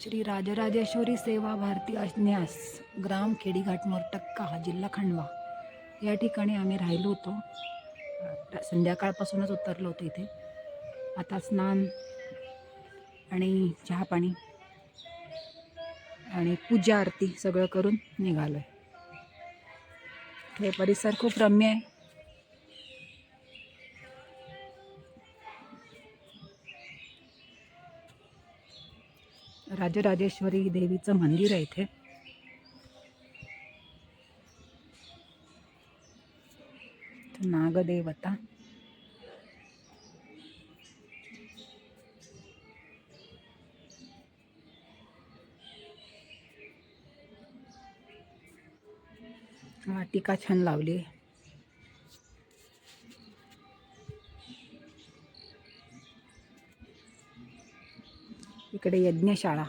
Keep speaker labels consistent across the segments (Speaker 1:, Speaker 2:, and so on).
Speaker 1: श्री राजराजेश्वरी सेवा भारती अज्ञास ग्राम खेडीघाट मोरटक्का जिल्हा खंडवा. या ठिकाणी आम्ही राहिलो होतो. संध्याकाळपासूनच उतरलो होतो इथे. आता स्नान आणि चहा पाणी आणि पूजा आरती सगळं करून निघालो आहे हे परिसर खूप रम्य आहे. राजराजेश्वरी देवीचं मंदिर आहे इथे. नागदेवता. वाटिका छान लावली. आहे इकडे यज्ञशाळा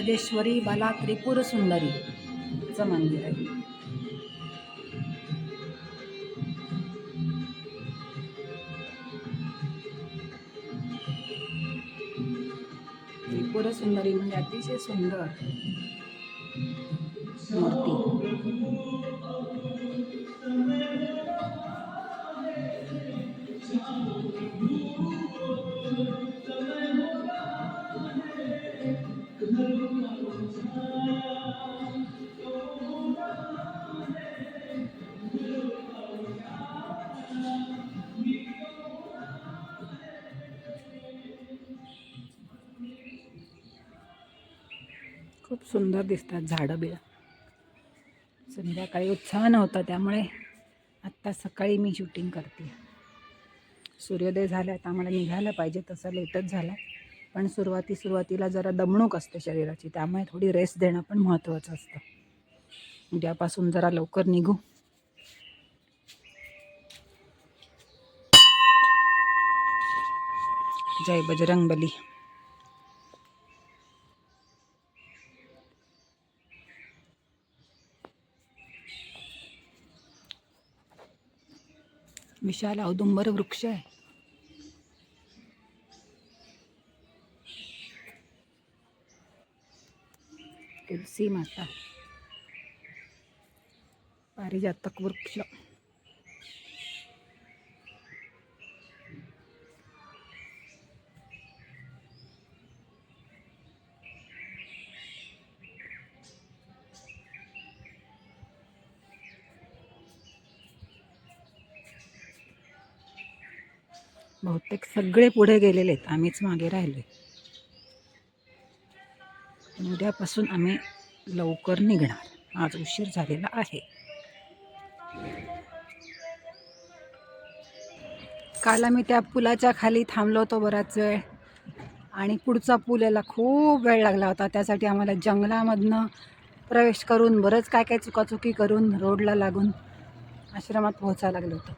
Speaker 1: श्री बाला त्रिपुर सुंदरीचं मंदिर आहे. त्रिपुर सुंदरी म्हणजे अतिशय सुंदर मूर्ती. सुंदर दिसतात झाडं बिळं. संध्याकाळी उत्साह नव्हता त्यामुळे आत्ता सकाळी मी शूटिंग करते. सूर्योदय झाला आता आम्हाला निघायला पाहिजे तसं लेटच झाला. पण सुरुवाती सुरुवातीला जरा दमणूक असते शरीराची त्यामुळे थोडी रेस्ट देणं पण महत्त्वाचं असतं. उद्यापासून जरा लवकर निघू. जय बजरंगबली. विशाल औदुंबर वृक्ष आहे. तुलसी माता. पारिजातक वृक्ष. सगळे पुढे गेलेले आहेत. आम्हीच मागे राहिलो आहे उद्यापासून आम्ही लवकर निघणार. आज उशीर झालेला आहे. काल आम्ही त्या पुलाच्या खाली थांबलो होतो बराच वेळ. आणि पुढचा पूल याला खूप वेळ लागला होता. त्यासाठी आम्हाला जंगलामधनं प्रवेश करून बरंच काय काय चुकाचुकी करून रोडला लागून आश्रमात पोहोचायला लागलं होतं.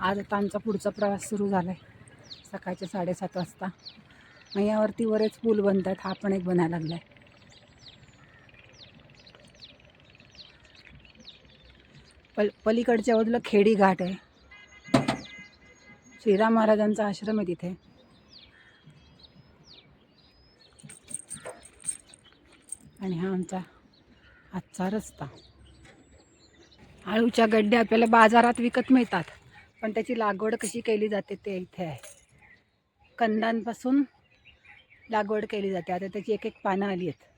Speaker 1: आज आता आमचा पुढचा प्रवास सुरू झाला आहे सकाळचे साडेसात वाजता. मग यावरती बरेच पूल बनत आहेत हा पण एक बनायला लागला आहे पल पलीकडच्या बाजूला खेडी घाट आहे. श्रीराम महाराजांचा आश्रम आहे तिथे. आणि हा आमचा आजचा रस्ता. आळूच्या गड्ड्या आपल्याला बाजारात विकत मिळतात. पण त्याची लागवड कशी केली जाते ते इथे आहे. कंदांपासून लागवड केली जाते. आता त्याची एक एक पानं आली आहेत.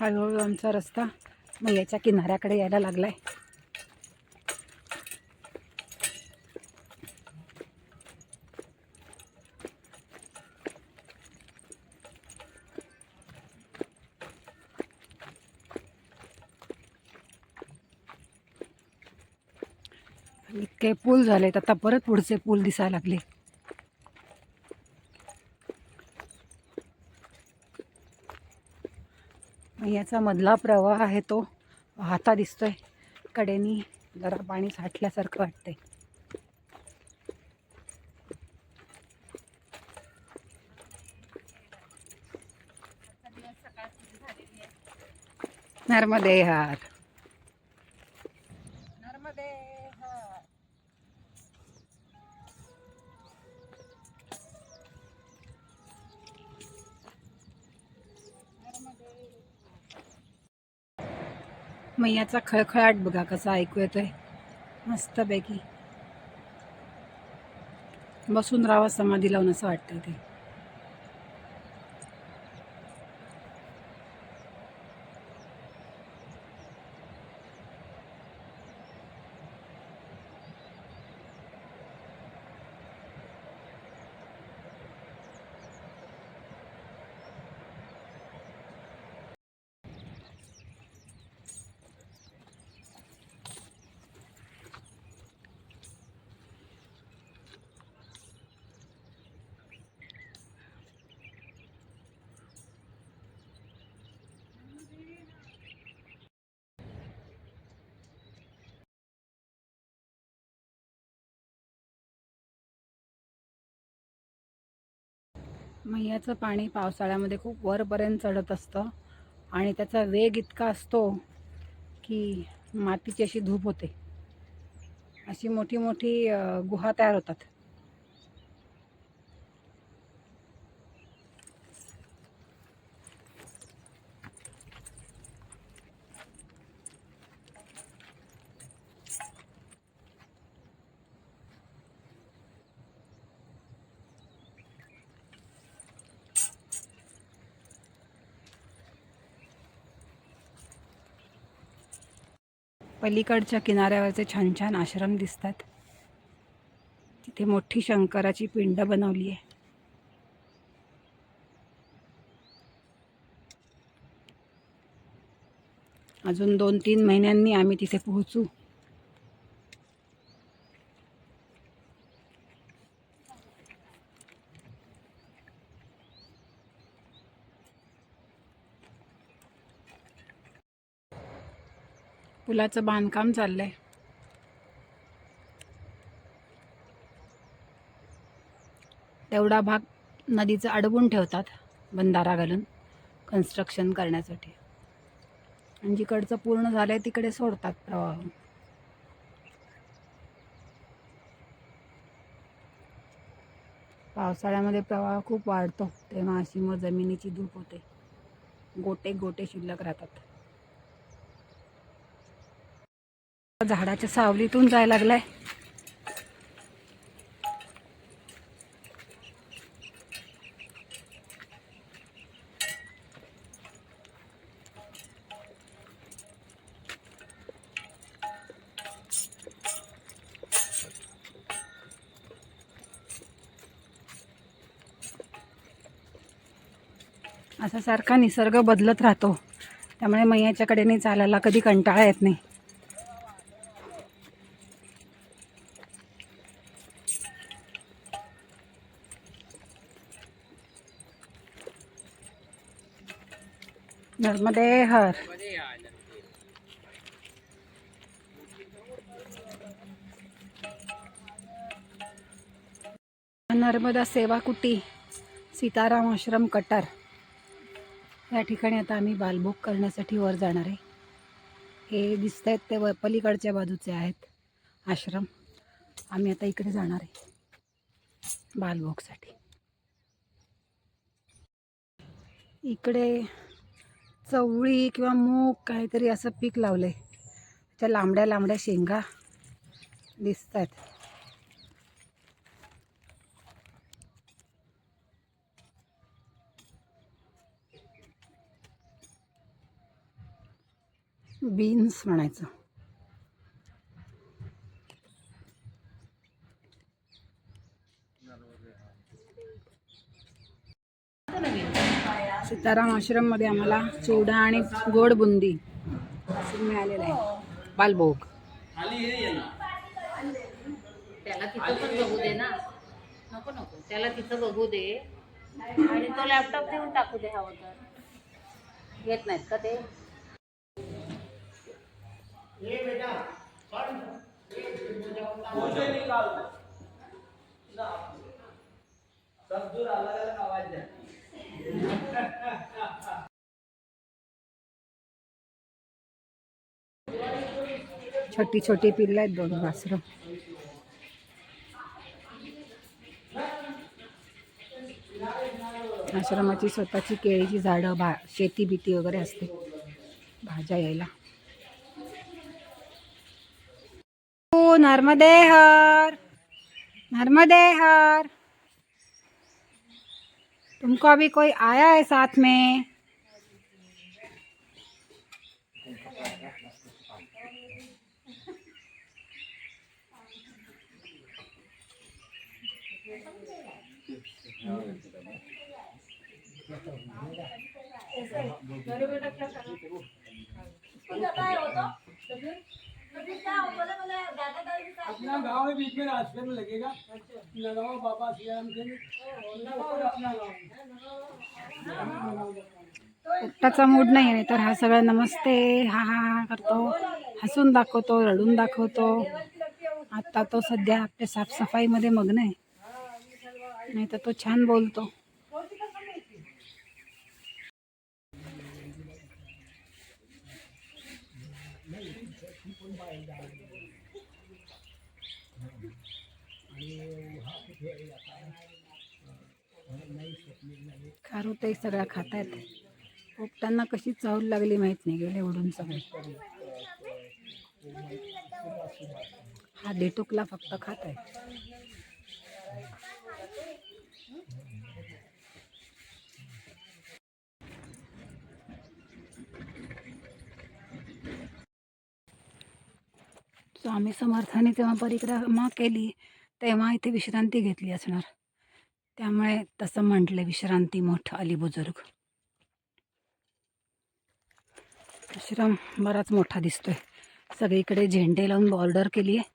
Speaker 1: हळूहळू आमचा रस्ता मैयाच्या किनाऱ्याकडे यायला लागलाय. इतके पूल झालेत आता परत पुढचे पूल दिसायला लागले. याचा मधला प्रवाह आहे तो वाहता दिसतोय. कडेनी जरा पाणी साठल्यासारखं वाटतंय. नर्मदे हार मैयाचा खळखळाट बघा कसा ऐकू येतोय. मस्तपैकी. बसून राहावा समाधी लावून असं वाटतं ते. मैयाचं पाणी पावसाळ्यामध्ये खूप वरपर्यंत चढत असतं आणि त्याचा वेग इतका असतो की मातीची अशी धूप होते. अशी मोठी मोठी गुहा तयार होतात. पलीकडच्या किनाऱ्यावरचे छान छान आश्रम दिसतात. तिथे मोठी शंकराची पिंड बनवली आहे. अजून दोन तीन महिन्यांनी आम्ही तिथे पोहोचू. पुलाचं बांधकाम चाललं आहे तेवढा भाग नदीचं अडवून ठेवतात बंधारा घालून कन्स्ट्रक्शन करण्यासाठी. आणि जिकडचं पूर्ण झालं आहे तिकडे सोडतात प्रवाह. पावसाळ्यामध्ये प्रवाह खूप वाढतो तेव्हा अशी मग जमिनीची धूप होते. गोटे गोटे शिल्लक राहतात. झाडाच्या सावलीतून जायला लागलाय. असा सारखा निसर्ग बदलत राहतो. त्यामुळे मैयाच्या कडेने चालायला कधी कंटाळा येत नाही. नर्मदे हर. नर्मदा सेवा कुटी सीताराम आश्रम कटार. या ठिकाणी आता आम्ही बालभोग करण्यासाठी वर जाणार आहे. हे दिसत आहेत ते व पलीकडच्या बाजूचे आहेत आश्रम. आम्ही आता इकडे जाणार आहे बालभोगसाठी. इकडे चवळी किंवा मूग काहीतरी असं पीक लावलं आहे त्या लांबड्या लांबड्या शेंगा दिसत आहेत बीन्स म्हणायचं. सीताराम आश्रममध्ये आम्हाला चिवडा आणि गोड बुंदी असं मिळालेलं आहे. बालभोग.
Speaker 2: त्याला तिथं पण बघू दे ना. नको नको. त्याला तिथं बघू दे. आणि तो लॅपटॉप देऊन टाकू दे हवं तर. येत नाहीत का ते?
Speaker 1: छोटी छोटी पिल्लं आहेत दोन वासरं. आश्रमाची स्वतःची केळीची झाडं भा शेती भीती वगैरे असते. भाज्या यायला. हो नर्मदे हर नर्मदे हर तुमको अभी कोई आया है साथ में?
Speaker 3: अपना गांव है बीच में रास्ते में लगेगा लगाओ बाबा सियाराम के और अपना गांव
Speaker 1: एकटाचा मूड नाही आहे तर हा सगळा नमस्ते हा हा हा करतो. हसून दाखवतो रडून दाखवतो. आता तो सध्या आपल्या साफसफाईमध्ये मग्न आहे. नाही तर तो छान बोलतो. खारुताई सगळ्या खात आहेत पोपटांना कशी चावल लागली माहीत नाही गेले उडून सगळे. हा देटुकला फक्त खात आहे स्वामी समर्थाने जेव्हा परिक्रमा केली तेव्हा इथे विश्रांती घेतली असणार. त्यामुळे तसं म्हटलं विश्रांती मोठ अली बुजुर्ग. आश्रम बराच मोठा दिसतोय. सगळीकडे झेंडे लावून बॉर्डर केली आहे.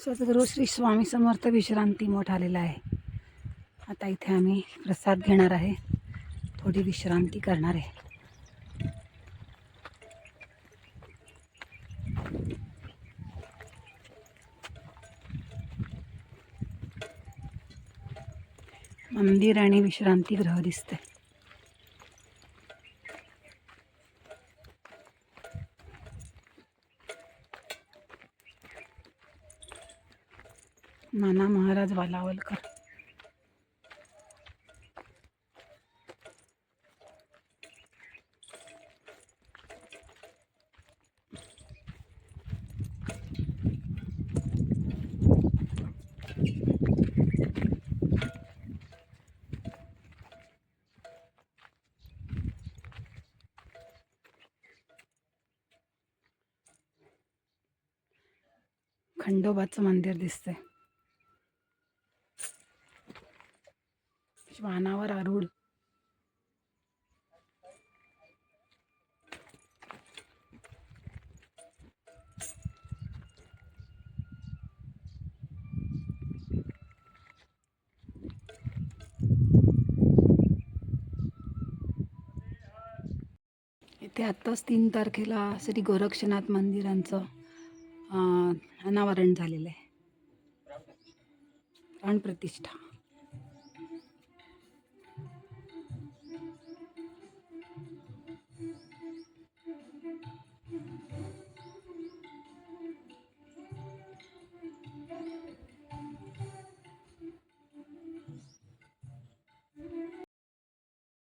Speaker 1: सद्गुरू श्री स्वामी समर्थ विश्रांती मोठ आलेला आहे. आता इथे आम्ही प्रसाद घेणार आहे. थोडी विश्रांती करणार आहे. मंदिर आणि विश्रांतीगृह दिसते नाना महाराज वालावलकर. खंडोबाचं मंदिर दिसतंय. श्वानावर आरूढ. इथे आत्ताच तीन तारखेला श्री गोरक्षनाथ मंदिरांचं अनावरण झालेलं आहे. प्राणप्रतिष्ठा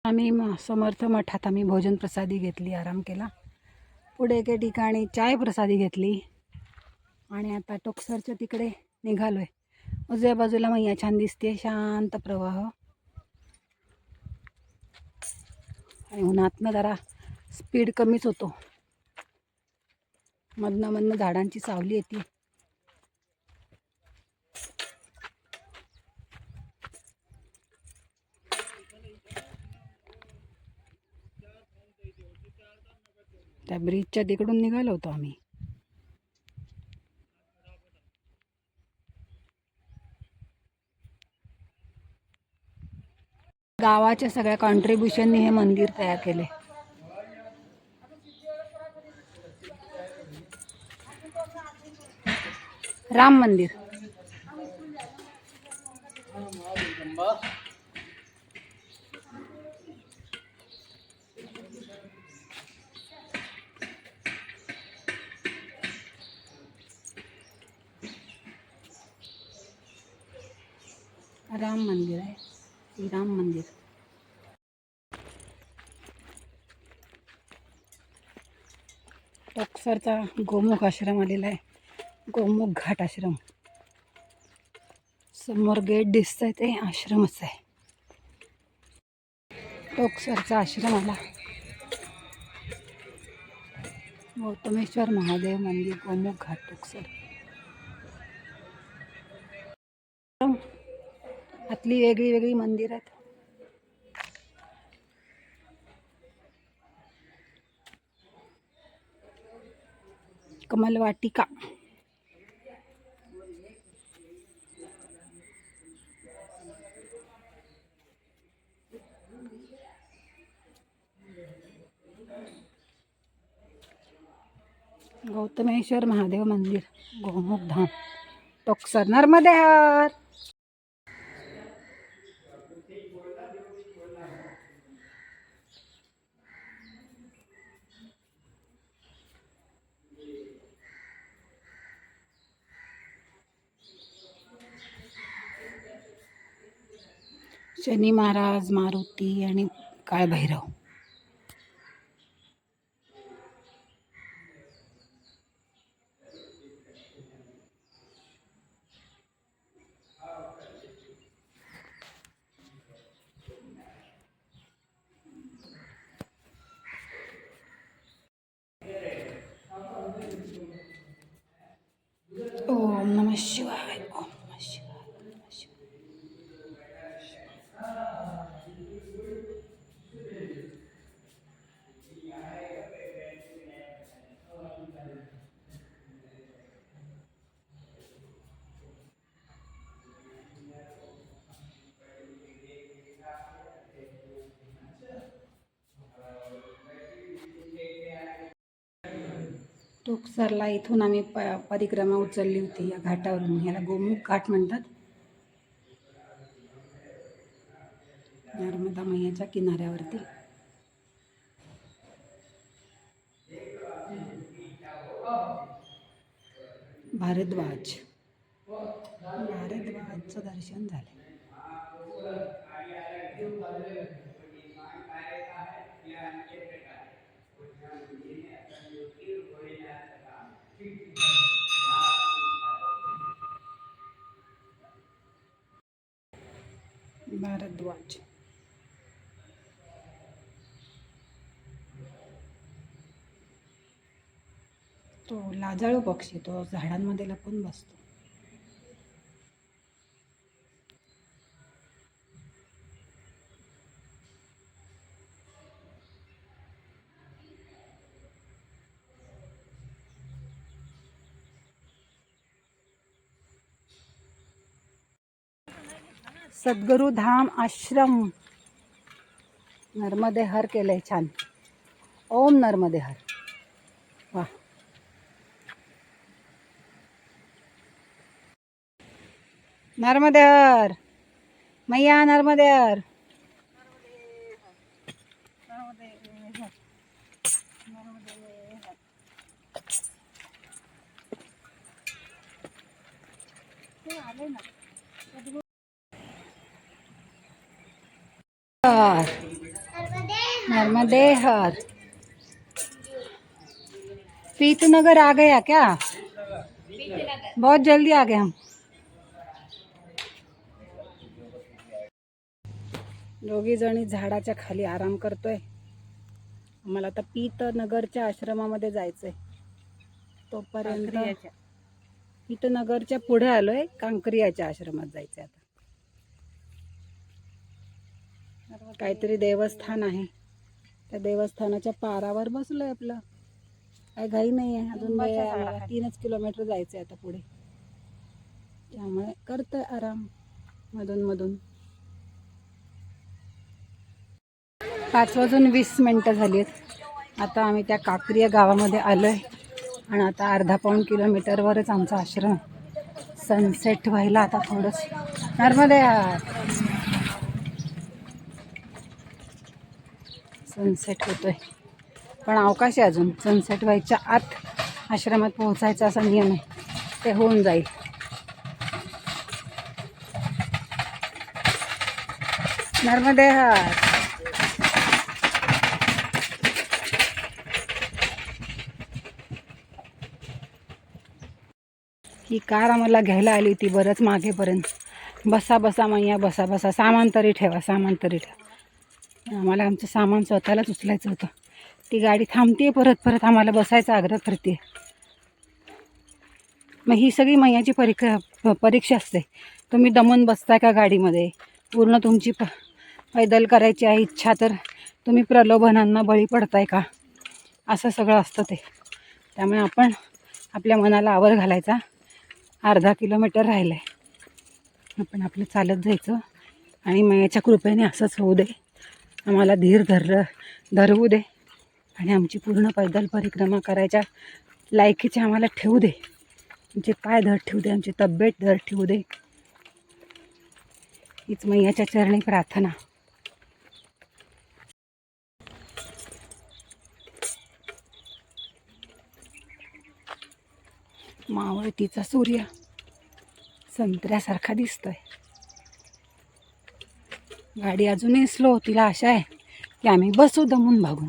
Speaker 1: आम्ही म- समर्थ मठात आम्ही भोजन प्रसादी घेतली आराम केला. पुढे एके ठिकाणी चाय प्रसादी घेतली. आणि आता टोकसरच्या तिकडे निघालोय. उजव्या बाजूला मैया छान दिसते शांत प्रवाह. आणि उन्हातनं जरा स्पीड कमीच होतो. मधनं मधनं झाडांची सावली येते. त्या ब्रिजच्या तिकडून निघालो होतो आम्ही. गावाच्या सगळ्या कॉन्ट्रीब्युशननी हे मंदिर तयार केले. राम मंदिर. राम मंदिर आहे. श्रीराम मंदिर. टोकसरचा गोमुख आश्रम आलेला आहे. गोमुख घाट आश्रम. समोर गेट दिसतंय ते आश्रमच आहे. टोकसरचा आश्रम आला. गौतमेश्वर महादेव मंदिर गोमुख घाट टोकसर आतली वेगळी वेगळी मंदिर आहेत. कमल वाटिका गौतमेश्वर महादेव मंदिर गोमुख धाम. टोकसर नर्मदे शनी महाराज मारुती आणि काळभैरव. तुकसरला इथून आम्ही प परिक्रमा उचलली होती या घाटावरून. याला गोमुख घाट म्हणतात. नर्मदा मैयाच्या किनाऱ्यावरती. भारद्वाज. भारद्वाजचं दर्शन झालं भारद्वाज. तो लाजाळू पक्षी तो झाडांमध्ये लपून बसतो. सद्गुरू धाम आश्रम. नर्मदे हर केलंय छान. ओम नर्मदे हर. वा नर्मदे हर. मैया नर्मदे हर. हर नर्मदे हर पीत नगर आ गया क्या? बहुत जल्दी आ गए हम। दोघी जणी झाडाच्या खाली आराम करतोय. आम्हाला आता पीत नगरच्या आश्रमामध्ये जायचंय. तोपर्यंत पीत नगरच्या पुढे आलोय कांकरियाच्या आश्रमात जायचंय आता. काहीतरी देवस्थान आहे. त्या देवस्थानाच्या पारावर बसलोय आपलं. काय घाई नाही आहे अजून आहे. तीनच किलोमीटर जायचं आहे आता पुढे. त्यामुळे करतोय आराम. मधून मधून. पाच वाजून वीस मिनटं झाली आहेत आता आम्ही त्या काकरी या गावामध्ये आलो आहे आणि आता अर्धा पाऊण किलोमीटरवरच आमचा आश्रम आहे सनसेट व्हायला आता थोडंसं. नर्मदे सनसेट होतोय. पण अवकाश आहे अजून. सनसेट व्हायच्या आत आश्रमात पोहोचायचा असा नियम आहे. ते होऊन जाईल. नर्मदे ही कार आम्हाला घ्यायला आली होती बरंच मागेपर्यंत. बसा बसा मैया बसा बसा. सामान तरी ठेवा सामान तरी ठेवा. आम्हाला आमचं सामान स्वतःलाच उचलायचं होतं. ती गाडी थांबते परत परत आम्हाला बसायचा आग्रह करते मग ही सगळी मैयाची परीक्षा परीक्षा असते. तुम्ही दमून बसताय का गाडीमध्ये? पूर्ण तुमची प पैदल करायची आहे इच्छा तर तुम्ही प्रलोभनांना बळी पडताय का? असं सगळं असतं ते. त्यामुळे आपण आपल्या मनाला आवर घालायचा. अर्धा किलोमीटर राहिलं आहे आपण आपलं चालत जायचं आणि मैयाच्या कृपेने असंच होऊ दे. आम्हाला धीर धरलं धरवू दे. आणि आमची पूर्ण पैदल परिक्रमा करायच्या लायकीचे आम्हाला ठेवू दे. आमचे पाय धर ठेवू दे आमची तब्येत धर ठेवू दे. हीच मैयाच्या चरणी प्रार्थना. मावळतीचा सूर्य संत्र्यासारखा दिसतोय. गाडी अजूनही स्लो तिला आशा आहे की आम्ही बसू दमून भागून